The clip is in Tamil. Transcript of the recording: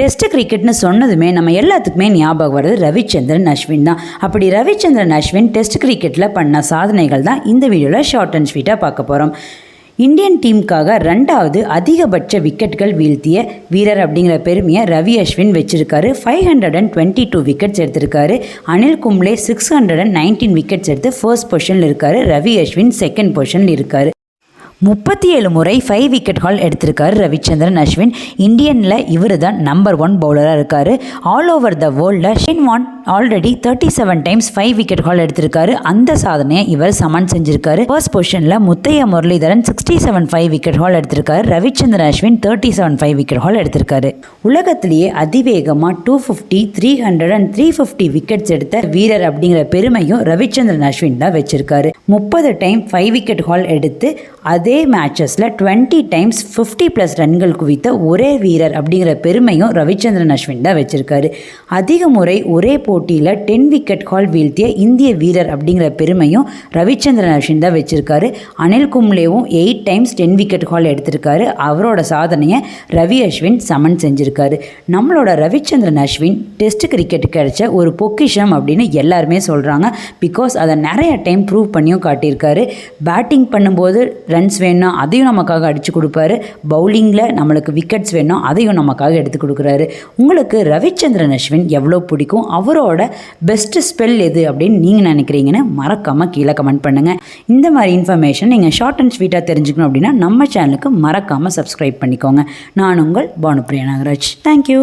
டெஸ்ட் கிரிக்கெட்னு சொன்னதுமே நம்ம எல்லாத்துக்குமே ஞாபகம் வருது. ரவிச்சந்திரன் அஸ்வின் தான். அப்படி ரவிச்சந்திரன் அஸ்வின் டெஸ்ட் கிரிக்கெட்டில் பண்ண சாதனைகள் தான் இந்த வீடியோவில் ஷார்ட் அண்ட் ஸ்வீட்டாக பார்க்க போகிறோம் இந்தியன் டீமுக்காக ரெண்டாவது அதிகபட்ச விக்கெட்கள் வீழ்த்திய வீரர் அப்படிங்கிற பெருமையை ரவி அஸ்வின் வச்சிருக்காரு. Five hundred and twenty two wickets எடுத்திருக்காரு. Anil Kumble six hundred and nineteen wickets எடுத்து ஃபர்ஸ்ட் பொசிஷனில் இருக்காரு. ரவி அஸ்வின் செகண்ட் பொசிஷனில் இருக்காரு. முப்பத்தி ஏழு முறை ஃபைவ் விக்கெட் ஹால் எடுத்திருக்காரு ரவிச்சந்திரன் அஸ்வின். இந்தியனில் இவர் தான் நம்பர் ஒன் பவுலராக இருக்கார். ஆல் ஓவர் த வேர்ல்டில் Shane Warne already thirty seven times five wicket haul எடுத்திருக்காரு. அந்த சாதனையை இவர் சமன் செஞ்சிருக்காரு. ஃபர்ஸ்ட் பொசிஷனில் Muttiah Muralitharan sixty seven five wicket haul எடுத்திருக்காரு. Ravichandran Ashwin thirty seven five wicket haul எடுத்திருக்காரு. உலகத்திலேயே அதிவேகமாக two fifty three hundred and three fifty wickets எடுத்த வீரர் அப்படிங்கிற பெருமையும் ரவிச்சந்திரன் அஸ்வின் தான் வச்சிருக்காரு. முப்பது டைம் ஃபைவ் விக்கெட் ஹால் எடுத்து அதே மேட்சஸில் டுவெண்ட்டி டைம்ஸ் ஃபிஃப்டி ப்ளஸ் ரன்கள் குவித்த ஒரே வீரர் அப்படிங்கிற பெருமையும் ரவிச்சந்திரன் அஸ்வின் தான் வச்சுருக்காரு. அதிக முறை ஒரே போட்டியில் டென் விக்கெட் ஹால் வீழ்த்திய இந்திய வீரர் அப்படிங்கிற பெருமையும் ரவிச்சந்திரன் அஸ்வின் தான் வச்சுருக்காரு. Anil கும்ளேவும் eight times ten wicket haul எடுத்திருக்காரு. அவரோட சாதனையை ரவி அஸ்வின் சமன் செஞ்சுருக்காரு. நம்மளோட ரவிச்சந்திரன் அஸ்வின் டெஸ்ட் கிரிக்கெட் கிடைச்ச ஒரு பொக்கிஷம் அப்படின்னு எல்லாருமே சொல்கிறாங்க பிகாஸ் அதை நிறைய டைம் ப்ரூவ் பண்ணியும் காட்டியிருக்காரு. பேட்டிங் பண்ணும்போது ரன்ஸ் வேணும் அதையும் நமக்காக அடித்து கொடுப்பாரு. பவுலிங்கில் நம்மளுக்கு விக்கெட்ஸ் வேணும் அதையும் நமக்காக எடுத்து கொடுக்குறாரு. உங்களுக்கு ரவிச்சந்திரன் அஸ்வின் எவ்வளோ பிடிக்கும்? அவரோட பெஸ்ட்டு ஸ்பெல் எது அப்படின்னு நீங்கள் நினைக்கிறீங்கன்னு மறக்காமல் கீழே கமெண்ட் பண்ணுங்கள் இந்த மாதிரி இன்ஃபர்மேஷன் நீங்கள் ஷார்ட் அண்ட் ஸ்வீட்டாக தெரிஞ்சுக்கணும் அப்படின்னா நம்ம சேனலுக்கு மறக்காமல் சப்ஸ்கிரைப் பண்ணிக்கோங்க. நான் உங்கள் பானுப்ரியா நாகராஜ். தேங்க்யூ